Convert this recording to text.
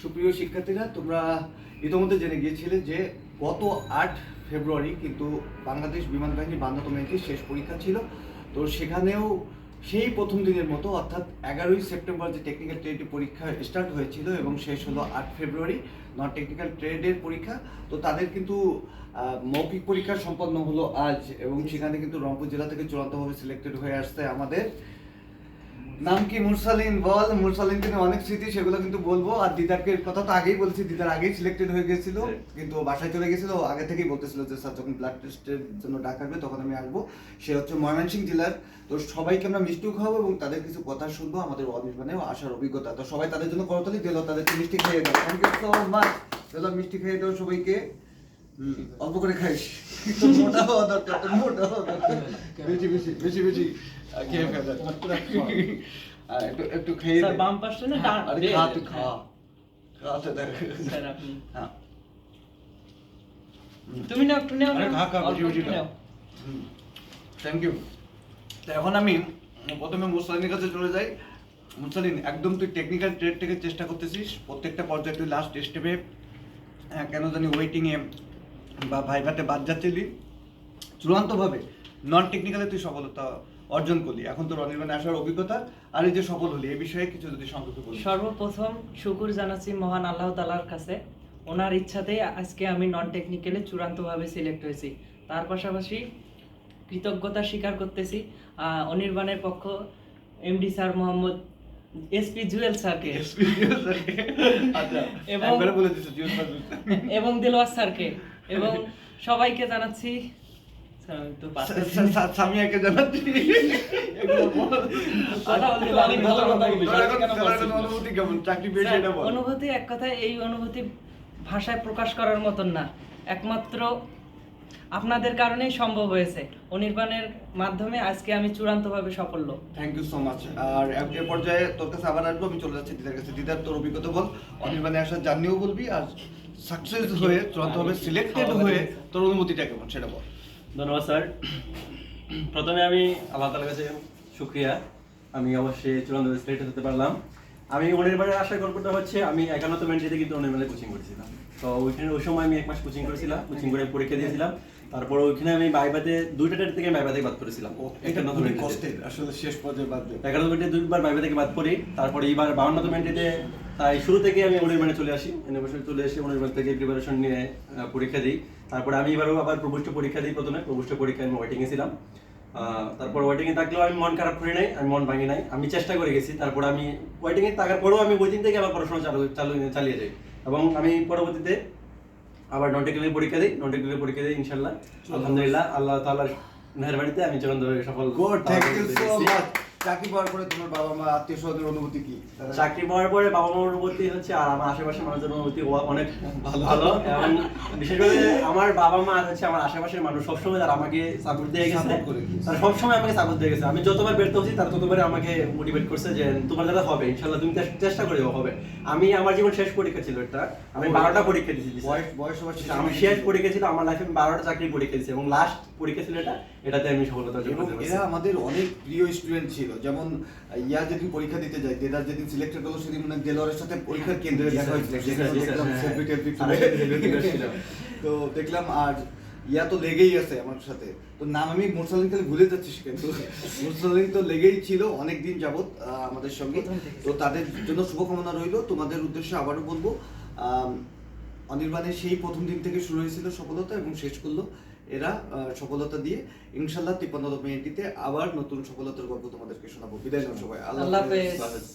সুপ্রিয় শিক্ষার্থীরা, তোমরা ইতিমধ্যে জেনে গিয়েছিলে যে গত আট ফেব্রুয়ারি কিন্তু বাংলাদেশ বিমান বাহিনী বান্ধাতম এন্ট্রির শেষ পরীক্ষা ছিল। তো সেখানেও সেই প্রথম দিনের মতো, অর্থাৎ এগারোই সেপ্টেম্বর যে টেকনিক্যাল ট্রেড পরীক্ষা স্টার্ট হয়েছিল এবং শেষ হলো আট ফেব্রুয়ারি নন টেকনিক্যাল ট্রেডের পরীক্ষা। তো তাদের কিন্তু মৌখিক পরীক্ষা সম্পন্ন হলো আজ এবং সেখানে কিন্তু রংপুর জেলা থেকে চূড়ান্তভাবে সিলেক্টেড হয়ে আসছে আমাদের। নাম কি মুরসালিন? বল মুরসালিন কিন্তু অনেক স্মৃতি সেগুলো কিন্তু বলব। আর দিদারকে কথা তো আগেই বলছি দিদার আগেই সিলেক্টেড হয়ে গেছিল। কিন্তু ও বাসায় চলে গেছিল আগে থেকেই বলতেছিল যে স্যার যখন ব্লাড টেস্টের জন্য ডাকাবে তখন আমি আসব। সে হচ্ছে ময়মনসিংহ জেলার। তো সবাইকে আমরা মিষ্টিও খাওয়াবো এবং তাদের কিছু কথা শুনব আমাদের অনির্বাণে আসার অভিজ্ঞতা। তো সবাই তাদের জন্য করতালি দিল তাদেরকে মিষ্টি খাইয়ে দাও। থ্যাংক ইউ সো মাচ দিল মিষ্টি খাইয়ে দাও সবাইকে। অল্প করে খাইস। মোটা হওয়া দরকার মোটা হওয়া দরকার। বেশি বেশি বেশি বেশি। খেয়ে ফেলে একটু একটু খেয়ে স্যার বাম পাশটা না ডান আরে খা তুই খা। খাতে দেখ। স্যার আপনি। হ্যাঁ। তুমি নাও একটু নাও আরে খা, খা, অল্প বেশি বেশি একটু খা। নাও। থ্যাংক ইউ এখন আমি প্রথমে মুসলিনের কাছে চলে যাই। মুসলিন একদম তুই টেকনিক্যাল ট্রেড থেকে চেষ্টা করতেছিস। প্রত্যেকটা পর্যায়ে তুই লাস্ট স্টেপে কেন জানি ওয়েটিংয়ে বা ভাইভাতে বাদ যাচ্ছিলি। চূড়ান্তভাবে নন টেকনিক্যালে তুই সফলতা অর্জন করলি। এখন তোর অনির্বাণে আসার অভিজ্ঞতা। আর এই যে সফল হলি এই বিষয়ে কিছু যদি সংক্ষেপে বলি সর্বপ্রথম শুকুর জানাচ্ছি মহান আল্লাহ তালার কাছে। ওনার ইচ্ছাতেই আজকে আমি নন টেকনিক্যালে চূড়ান্তভাবে সিলেক্ট হয়েছি। তার পাশাপাশি কৃতজ্ঞতা স্বীকার করতেছি অনির্বাণের পক্ষ MD sir Mohammad SP Jewel স্যারকে। আচ্ছা এবং-। এবং দিলওয়ার স্যারকে। এবং সবাইকে জানাচ্ছি সামিয়াকে জানাচ্ছি। এখন না? অনুভূতি কেমন? চাকরি পেয়েছি এটা অনুভূতি এক কথায় এই অনুভূতি ভাষায় প্রকাশ করার মতন না। একমাত্র আপনাদের কারণেই সম্ভব হয়েছে। অনির্বাণের মাধ্যমে আজকে আমি চূড়ান্তভাবে সাফল্য থ্যাংক ইউ সো মাচ আর এক- এ পর্যায়ে তোর কাছে আবার আসব আমি চলে যাচ্ছি দিদার কাছে। দিদার তোর অভিজ্ঞতা বল। অনির্বাণে আসার জার্নিও বলবি আর সাকসেস হয়ে চূড়ান্তভাবে সিলেক্টেড হয়ে তোর অনুভূতিটা কেমন সেটা বল। ধন্যবাদ স্যার। প্রথমে আমি আল্লাহ তালার কাছে শুক্রিয়া। আমি অবশ্যই চূড়ান্ত স্টেট হতে পারলাম। আমি অনির্বাণের আসার গল্পটা হচ্ছে আমি একান্নত মেন্টিতে কিন্তু অনির্বাণে কোচিং করেছিলাম। তো ওইখানে ওই সময় আমি এক মাস কোচিং করেছিলাম কোচিং করে পরীক্ষা দিয়েছিলাম। তারপর ওইখানে আমি বাইবাতে দুইটা টেট থেকে বাইবা থেকে বাদ করেছিলাম এটা। কষ্টের আসলে শেষ পর্যায়ে বাদ এগারো মিনিটে দুইবার বাইবে থেকে বাদ পড়ি তারপরে এইবার বাউন্নত মিনিটে তাই শুরু থেকে আমি অনির্বাণে চলে আসি। ইউনিভার্সিটি চলে এসে অনির্বাণ থেকে প্রিপারেশন নিয়ে পরীক্ষা দিই। তারপরে আমি এবারও আবার প্রবুষ্ট পরীক্ষা দিই প্রথমে। প্রবুষ্ট পরীক্ষায় আমি ওয়েটিংয়ে ছিলাম। তারপর ওয়েটিংয়ে থাকলেও আমি মন খারাপ করি নাই আমি মন ভাঙি নাই। আমি চেষ্টা করে গেছি তারপর আমি ওয়েটিংয়ে থাকার পরেও আমি ওই দিন থেকে আবার পড়াশোনা চালু চালু চালিয়ে যাই। এবং আমি পরবর্তীতে আবার নন টেকনিক্যাল পরীক্ষা দিই নন টেকনিক্যাল পরীক্ষা দিই ইনশাল্লাহ আলহামদুলিল্লাহ আল্লাহ তাআলার মেহরবানিতে আমি চরণ সফল good thank you so much চাকরি পাওয়ার পরে তোমার বাবা মা আত্মীয় স্বজনের অনুভূতি কি? চাকরি পাওয়ার পরে বাবা মার অনুভূতি হচ্ছে আর আমার আশেপাশের মানুষের অনুভূতি অনেক ভালো। এবং বিশেষ করে আমার বাবা মা হচ্ছে আমার আশেপাশের মানুষ সবসময় তারা আমাকে সাপোর্ট দিয়ে গেছে। তারা সবসময় আমাকে সাপোর্ট দিয়ে গেছে। আমি যতবার ব্যর্থ হচ্ছি তারা ততবারই আমাকে মোটিভেট করছে যে তোমার দ্বারা হবে ইনশাল্লাহ তুমি চেষ্টা- করে হবে। আমি আমার জীবন শেষ পরীক্ষা ছিল এটা আমি বারোটা পরীক্ষা দিয়েছি বয়স বয়স আমি শেষ পরীক্ষা ছিল আমার লাইফে আমি বারোটা চাকরি পরীক্ষা দিয়েছি এবং লাস্ট পরীক্ষা ছিল এটা। এটাতে আমি সফলতা এরা আমাদের অনেক প্রিয় স্টুডেন্ট ছিল। যেমন ইয়া যেদিন পরীক্ষা দিতে যায় দেদার যেদিন সিলেক্টেড হলো সেদিন মানে দেলোয়ারের সাথে পরীক্ষার কেন্দ্রে দেখা হয়েছিল। হ্যাঁ। তো দেখলাম আর ইয়া তো লেগেই আছে আমার সাথে। তো নাম আমি মুরসালিন খালি ভুলে যাচ্ছিস কিন্তু মুরসালিন তো লেগেই ছিল অনেক দিন যাবত আমাদের সঙ্গে। তো তাদের জন্য শুভকামনা রইল। তোমাদের উদ্দেশ্যে আবারও বলব অনির্বাণের সেই প্রথম দিন থেকে শুরু হয়েছিল সফলতা এবং শেষ করল। এরা আহ, সফলতা দিয়ে ইনশাল্লাহ তিপ্পান্ন মিনিটিতে আবার নতুন সফলতার গল্প তোমাদেরকে শোনাবো বিদায় সবাই আল্লাহ। হাফেজ।